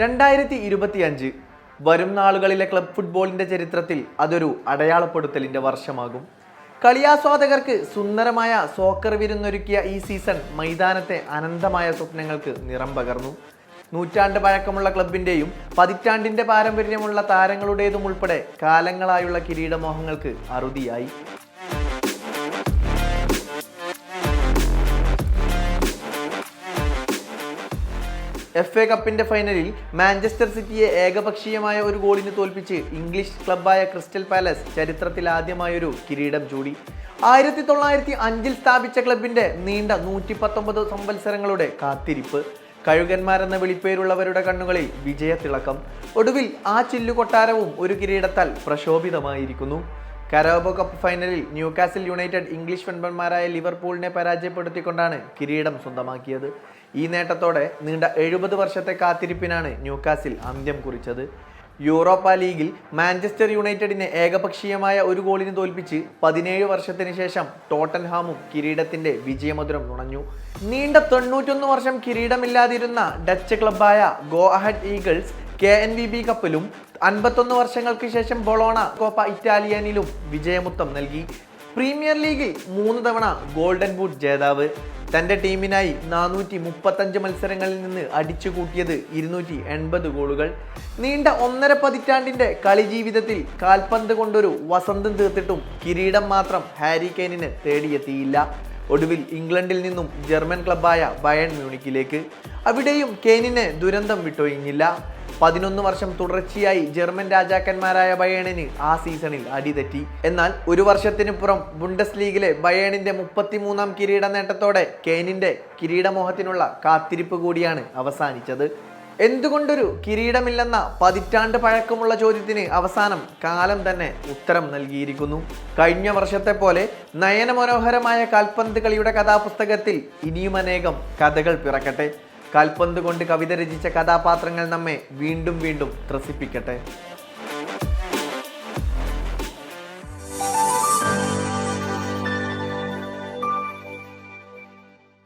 രണ്ടായിരത്തി ഇരുപത്തിയഞ്ച് വരും നാളുകളിലെ ക്ലബ് ഫുട്ബോളിന്റെ ചരിത്രത്തിൽ അതൊരു അടയാളപ്പെടുത്തലിന്റെ വർഷമാകും. കളിയാസ്വാദകർക്ക് സുന്ദരമായ സോക്കർ വിരുന്നൊരുക്കിയ ഈ സീസൺ മൈതാനത്തെ അനന്തമായ സ്വപ്നങ്ങൾക്ക് നിറം പകർന്നു. നൂറ്റാണ്ട് പഴക്കമുള്ള ക്ലബിന്റെയും പതിറ്റാണ്ടിന്റെ പാരമ്പര്യമുള്ള താരങ്ങളുടേതും ഉൾപ്പെടെ കാലങ്ങളായുള്ള കിരീടമോഹങ്ങൾക്ക് അറുതിയായി. എഫ് എ കപ്പിന്റെ ഫൈനലിൽ മാഞ്ചസ്റ്റർ സിറ്റിയെ ഏകപക്ഷീയമായ ഒരു ഗോളിന് തോൽപ്പിച്ച് ഇംഗ്ലീഷ് ക്ലബായ ക്രിസ്റ്റൽ പാലസ് ചരിത്രത്തിൽ ആദ്യമായൊരു കിരീടം ചൂടി. ആയിരത്തി തൊള്ളായിരത്തി അഞ്ചിൽ സ്ഥാപിച്ച ക്ലബിന്റെ നീണ്ട നൂറ്റി പത്തൊമ്പത് സംവത്സരങ്ങളുടെ കാത്തിരിപ്പ്. കഴുകന്മാരെന്ന വിളിപ്പേരുള്ളവരുടെ കണ്ണുകളിൽ വിജയത്തിളക്കം. ഒടുവിൽ ആ ചില്ലുകൊട്ടാരവും ഒരു കിരീടത്താൽ പ്രശോഭിതമായിരിക്കുന്നു. കരോബോ കപ്പ് ഫൈനലിൽ ന്യൂകാസിൽ യുണൈറ്റഡ് ഇംഗ്ലീഷ് വെൺപന്മാരായ ലിവർപൂളിനെ പരാജയപ്പെടുത്തിക്കൊണ്ടാണ് കിരീടം സ്വന്തമാക്കിയത്. ഈ നേട്ടത്തോടെ നീണ്ട എഴുപത് വർഷത്തെ കാത്തിരിപ്പിനാണ് ന്യൂകാസിൽ അന്ത്യം കുറിച്ചത്. യൂറോപ്പ ലീഗിൽ മാഞ്ചസ്റ്റർ യുണൈറ്റഡിനെ ഏകപക്ഷീയമായ ഒരു ഗോളിന് തോൽപ്പിച്ച് പതിനേഴ് വർഷത്തിന് ശേഷം ടോട്ടൻഹാമും കിരീടത്തിന്റെ വിജയമധുരം നുണഞ്ഞു. നീണ്ട തൊണ്ണൂറ്റൊന്ന് വർഷം കിരീടമില്ലാതിരുന്ന ഡച്ച് ക്ലബായ Go Ahead Eagles K N V B കപ്പിലും അൻപത്തൊന്ന് വർഷങ്ങൾക്ക് ശേഷം ബൊളോണ കോപ്പ ഇറ്റാലിയനിലും വിജയമുത്തം നൽകി. പ്രീമിയർ ലീഗിൽ മൂന്ന് തവണ ഗോൾഡൻ ബൂട്ട് ജേതാവ്. തന്റെ ടീമിനായി നാനൂറ്റി മുപ്പത്തഞ്ച് മത്സരങ്ങളിൽ നിന്ന് അടിച്ചു കൂട്ടിയത് ഇരുന്നൂറ്റി എൺപത് ഗോളുകൾ. നീണ്ട ഒന്നര പതിറ്റാണ്ടിന്റെ കളി ജീവിതത്തിൽ കാൽപന്ത് കൊണ്ടൊരു വസന്തം തീർത്തിട്ടും കിരീടം മാത്രം ഹാരി കെയ്നിന് തേടിയെത്തിയില്ല. ഒടുവിൽ ഇംഗ്ലണ്ടിൽ നിന്നും ജർമ്മൻ ക്ലബായ ബയൺ മ്യൂണിക്കിലേക്ക്. അവിടെയും കെയ്നിന് ദുരന്തം വിട്ടൊഴിഞ്ഞില്ല. പതിനൊന്ന് വർഷം തുടർച്ചയായി ജർമ്മൻ രാജാക്കന്മാരായ ബയേണിന് ആ സീസണിൽ അടിതെറ്റി എന്നാൽ ഒരു വർഷത്തിനു പുറം ബുണ്ടസ് ലീഗിലെ ബയേണിന്റെ മുപ്പത്തിമൂന്നാം കിരീട നേട്ടത്തോടെ കെയ്നിന്റെ കിരീടമോഹത്തിനുള്ള കാത്തിരിപ്പ് കൂടിയാണ് അവസാനിച്ചത്. എന്തുകൊണ്ടൊരു കിരീടമില്ലെന്ന പതിറ്റാണ്ട് പഴക്കമുള്ള ചോദ്യത്തിന് അവസാനം കാലം തന്നെ ഉത്തരം നൽകിയിരിക്കുന്നു. കഴിഞ്ഞ വർഷത്തെ പോലെ നയനമനോഹരമായ കാൽപന്ത് കളിയുടെ കഥാപുസ്തകത്തിൽ ഇനിയും അനേകം കഥകൾ പിറക്കട്ടെ. കാൽപന്ത് കൊണ്ട് കവിത രചിച്ച കഥാപാത്രങ്ങൾ നമ്മെ വീണ്ടും വീണ്ടും ത്രസിപ്പിക്കട്ടെ.